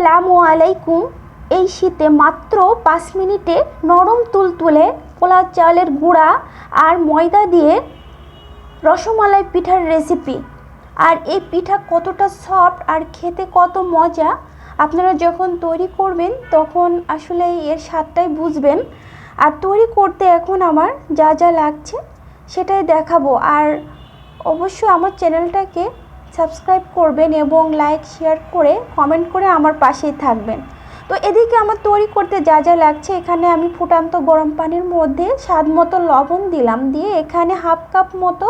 আসসালামু আলাইকুম। এই শীতে মাত্র পাঁচ মিনিটে নরম তুলতুলে পোলাও চালের গুঁড়া আর ময়দা দিয়ে রসমালাই পিঠার রেসিপি আর এই পিঠা কতটা সফট আর খেতে কত মজা, আপনারা যখন তৈরি করবেন তখন আসলে এর স্বাদটাই বুঝবেন। আর তৈরি করতে এখন আমার যা যা লাগছে সেটাই দেখাবো। আর অবশ্যই আমার চ্যানেলটাকে সাবস্ক্রাইব করবেন এবং লাইক, শেয়ার করে কমেন্ট করে আমার পাশেই থাকবেন। তো এদিকে আমার তৈরি করতে যা যা লাগছে, এখানে আমি ফুটান্ত গরম পানির মধ্যে স্বাদ মতো লবণ দিলাম। দিয়ে এখানে হাফ কাপ মতো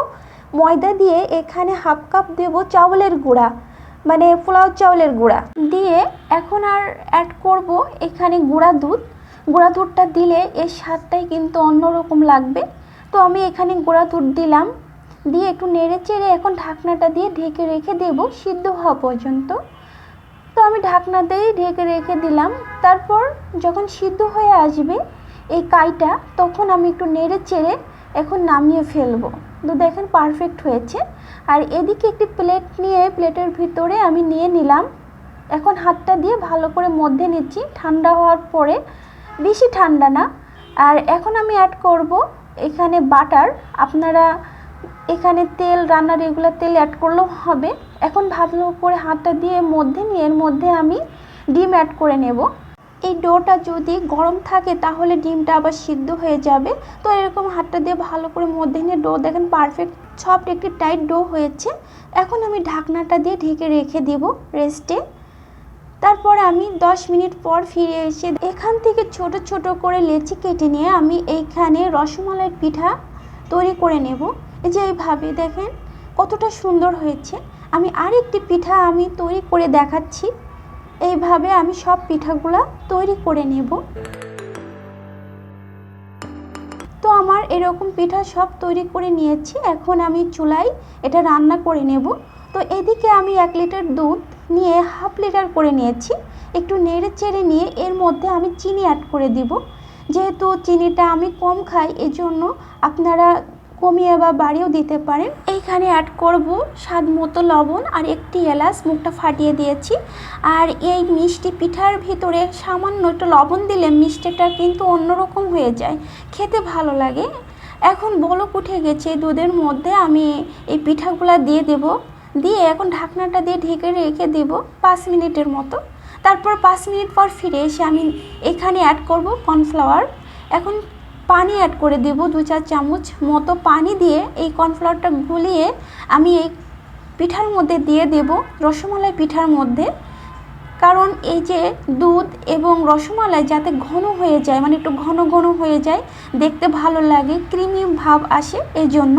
ময়দা দিয়ে এখানে হাফ কাপ দেব চাউলের গুঁড়া মানে পোলাও চাউলের গুঁড়া। দিয়ে এখন আর অ্যাড করব এখানে গুঁড়া দুধ। গুঁড়া দুধটা দিলে এর স্বাদটাই কিন্তু অন্যরকম লাগবে। তো আমি এখানে গুঁড়া দুধ দিলাম। দিয়ে একটু নেড়ে চেড়ে এখন ঢাকনাটা দিয়ে ঢেকে রেখে দেব, সিদ্ধ হওয়া পর্যন্ত। তো আমি ঢাকনা দিয়েই ঢেকে রেখে দিলাম। তারপর যখন সিদ্ধ হয়ে আসবে এই কাইটা, তখন আমি একটু নেড়ে চেড়ে এখন নামিয়ে ফেলব। তো দেখেন পারফেক্ট হয়েছে। আর এদিকে একটি প্লেট নিয়ে প্লেটের ভিতরে আমি নিয়ে নিলাম। এখন হাতটা দিয়ে ভালো করে মধ্যে নিচ্ছি। ঠান্ডা হওয়ার পরে, বেশি ঠান্ডা না। আর এখন আমি অ্যাড করব এখানে বাটার আপনারা এখানে তেল, রান্নার রেগুলার তেল অ্যাড করলেও হবে। এখন ভালো করে হাতটা দিয়ে মধ্যে নিয়ে, এর মধ্যে আমি ডিম অ্যাড করে নেব। এই ডোটা যদি গরম থাকে, তাহলে ডিমটা আবার সিদ্ধ হয়ে যাবে। তো এরকম হাতটা দিয়ে ভালো করে মধ্যে নিয়ে ডো, দেখেন পারফেক্ট সফট একটি টাইট ডো হয়েছে। এখন আমি ঢাকনাটা দিয়ে ঢেকে রেখে দেব রেস্টে তারপরে আমি 10 মিনিট পর ফিরে এসে এখান থেকে ছোট ছোট করে লেচি কেটে নিয়ে আমি এইখানে রসমালাইয়ের পিঠা তৈরি করে নেব। এই যে এইভাবে দেখেন, কতটা সুন্দর হয়েছে। আমি আরেকটি পিঠা আমি তৈরি করে দেখাচ্ছি। এইভাবে আমি সব পিঠাগুলা তৈরি করে নেব। তো আমার এরকম পিঠা সব তৈরি করে নিয়েছি। এখন আমি চুলায় এটা রান্না করে নেব। তো এদিকে আমি এক লিটার দুধ নিয়ে হাফ লিটার করে নিয়েছি। একটু নেড়ে চেড়ে নিয়ে এর মধ্যে আমি চিনি অ্যাড করে দিব। যেহেতু চিনিটা আমি কম খাই, এজন্য আপনারা কমিয়ে বা বাড়িয়েও দিতে পারেন। এইখানে অ্যাড করব স্বাদ মতো লবণ আর একটি এলাচ, মুখটা ফাটিয়ে দিয়েছি। আর এই মিষ্টি পিঠার ভিতরে সামান্য একটু লবণ দিলে মিষ্টিটা কিন্তু অন্যরকম হয়ে যায়। খেতে ভালো লাগে। এখন বলক উঠে গেছে দুধের মধ্যে আমি এই পিঠাগুলো দিয়ে দেব। দিয়ে এখন ঢাকনাটা দিয়ে ঢেকে রেখে দেব পাঁচ মিনিটের মতো। তারপর পাঁচ মিনিট পর ফিরে এসে আমি এখানে অ্যাড করব কর্নফ্লাওয়ার এখন পানি অ্যাড করে দেব দু চার চামচ মতো পানি দিয়ে এই কর্নফ্লাওয়ারটা গুলিয়ে আমি এই পিঠার মধ্যে দিয়ে দেব রসমালাই পিঠার মধ্যে। কারণ এই যে দুধ এবং রসমালাই যাতে ঘন হয়ে যায় মানে একটু ঘন ঘন হয়ে যায়, দেখতে ভালো লাগে, ক্রিমি ভাব আসে এই জন্য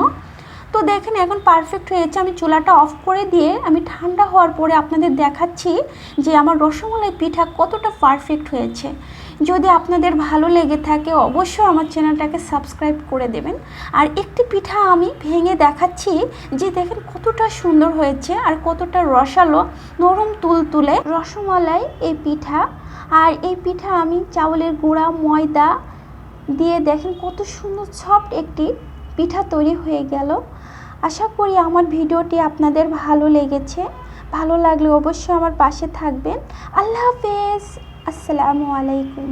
তো দেখেন এখন পারফেক্ট হয়েছে, আমি চুলাটা অফ করে দিয়ে আমি ঠান্ডা হওয়ার পরে আপনাদের দেখাচ্ছি যে আমার রসমালাই পিঠা কতটা পারফেক্ট হয়েছে। যদি আপনাদের ভালো লেগে থাকে, অবশ্যই আমার চ্যানেলটাকে সাবস্ক্রাইব করে দেবেন। আর একটি পিঠা আমি ভেঙে দেখাচ্ছি যে দেখেন কতটা সুন্দর হয়েছে আর কতটা রসালো, নরম তুলতুলে রসমালাই এই পিঠা। আর এই পিঠা আমি চাউলের গুঁড়া, ময়দা দিয়ে দেখেন কত সুন্দর সফট একটি পিঠা তৈরি হয়ে গেল। আশা করি আমার ভিডিওটি আপনাদের ভালো লেগেছে। ভালো লাগলে অবশ্যই আমার পাশে থাকবেন। আল্লাহ হাফেজ। আসসালামু আলাইকুম